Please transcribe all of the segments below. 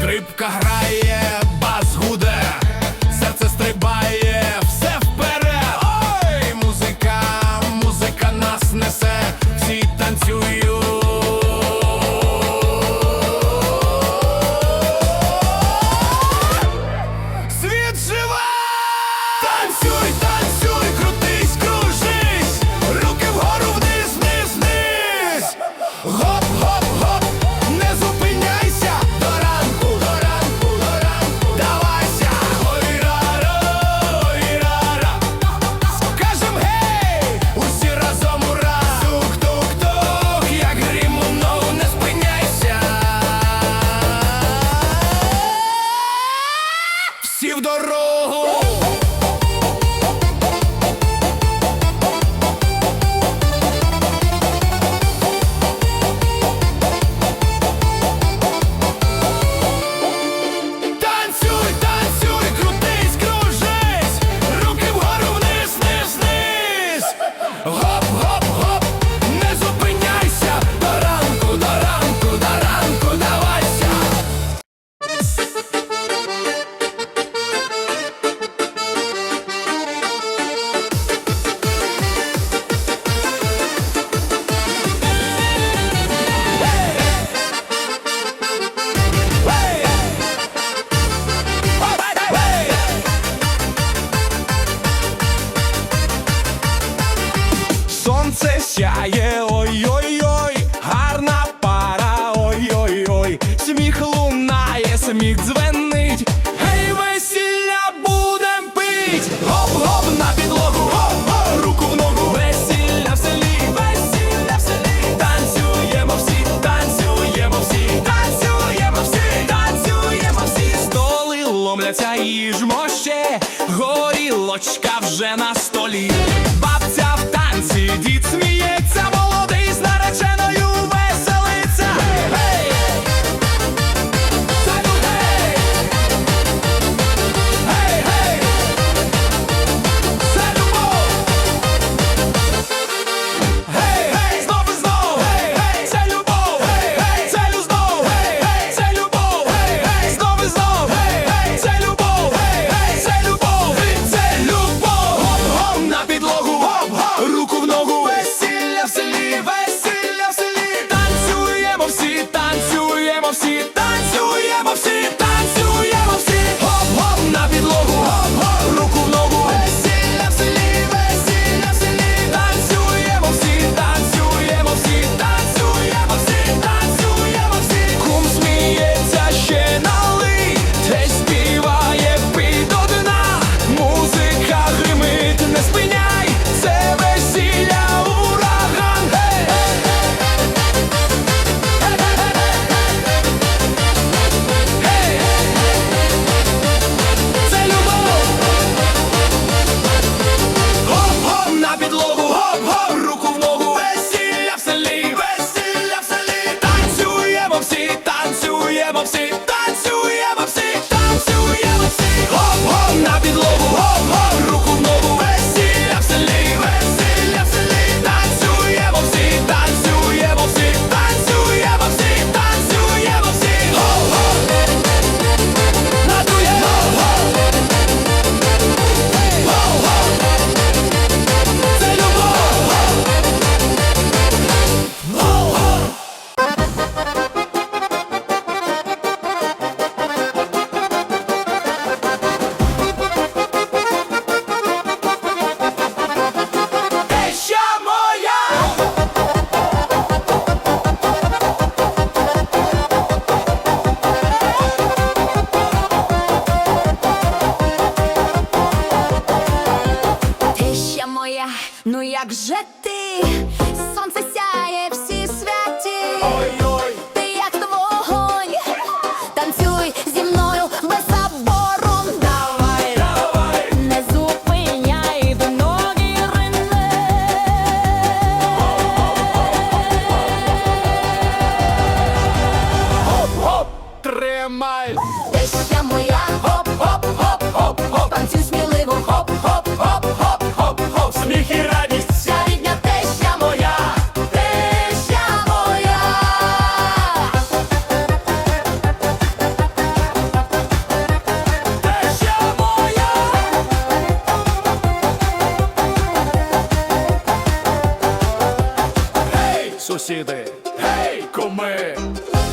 Скрипка грає, всі в дорогу. сяє, ой-ой-ой, гарна пара, ой-ой-ой, сміх лунає, сміх дзвенить, гей, весілля будем пить, гоп-гоп на підлогу, гоп-гоп, руку в ногу, весілля в селі, весілля в селі, танцюємо всі, танцюємо всі, танцюємо всі, танцюємо всі, столи ломляться, їжмо ще, горілочка вже на столі.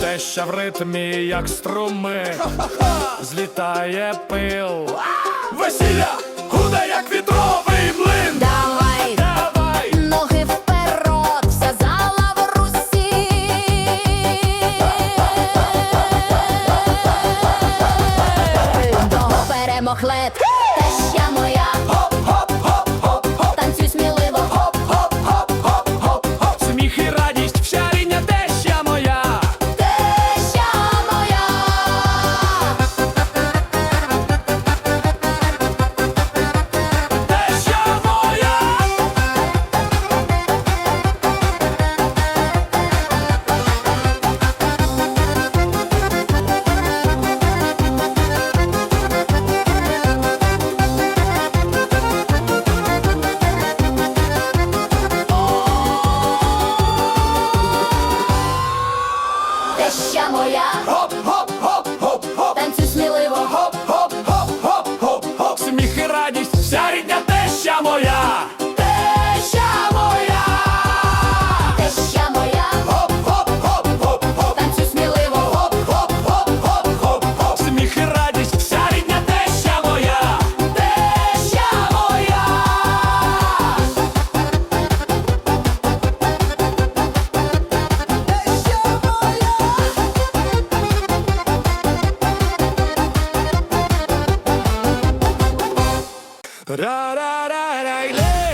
Теща в ритмі, як струми, злітає пил, весілля худе, як вітровий Ra ra ra ra le.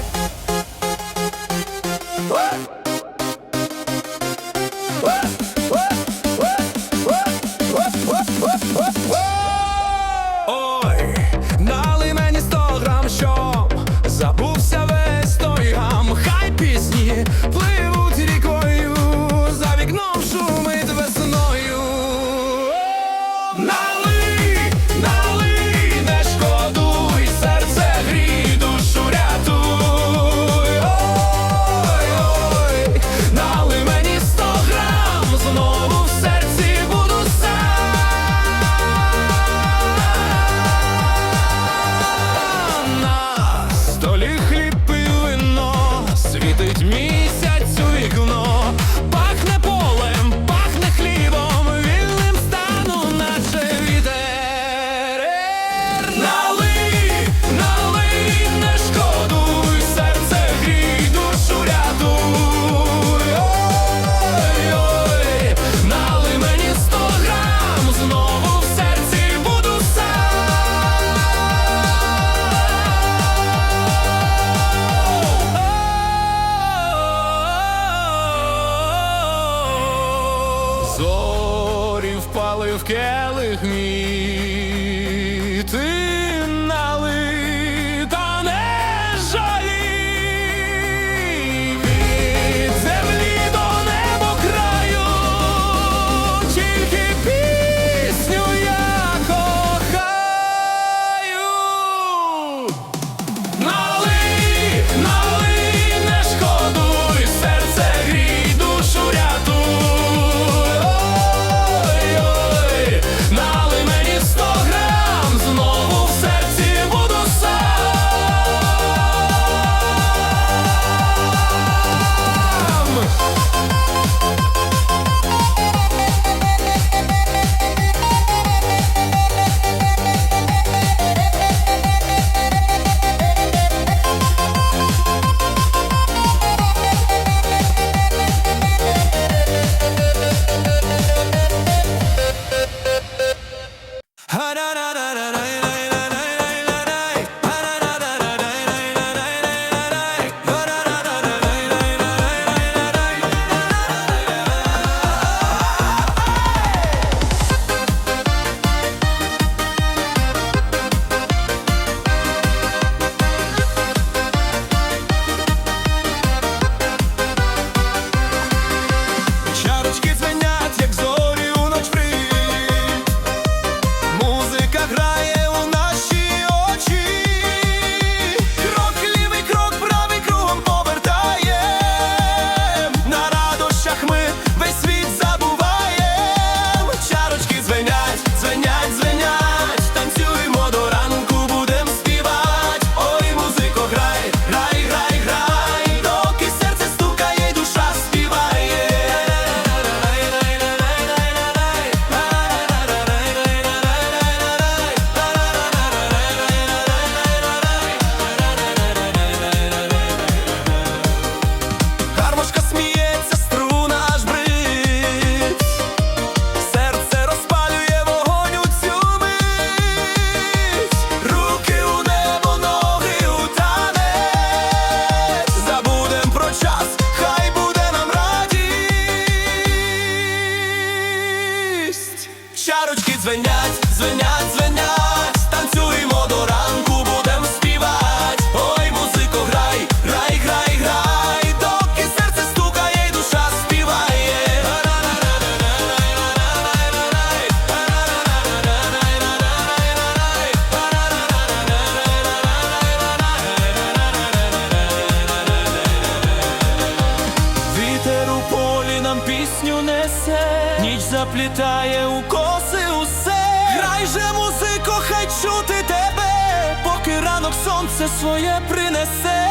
все своє принесе.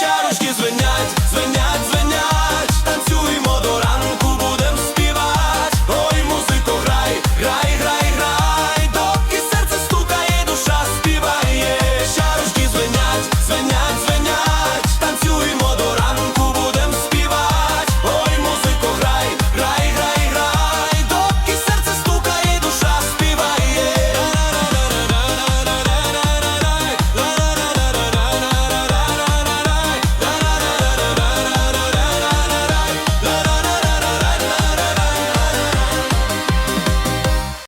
Чарочки звенять, звенять, звенять, танцюємо до ранку.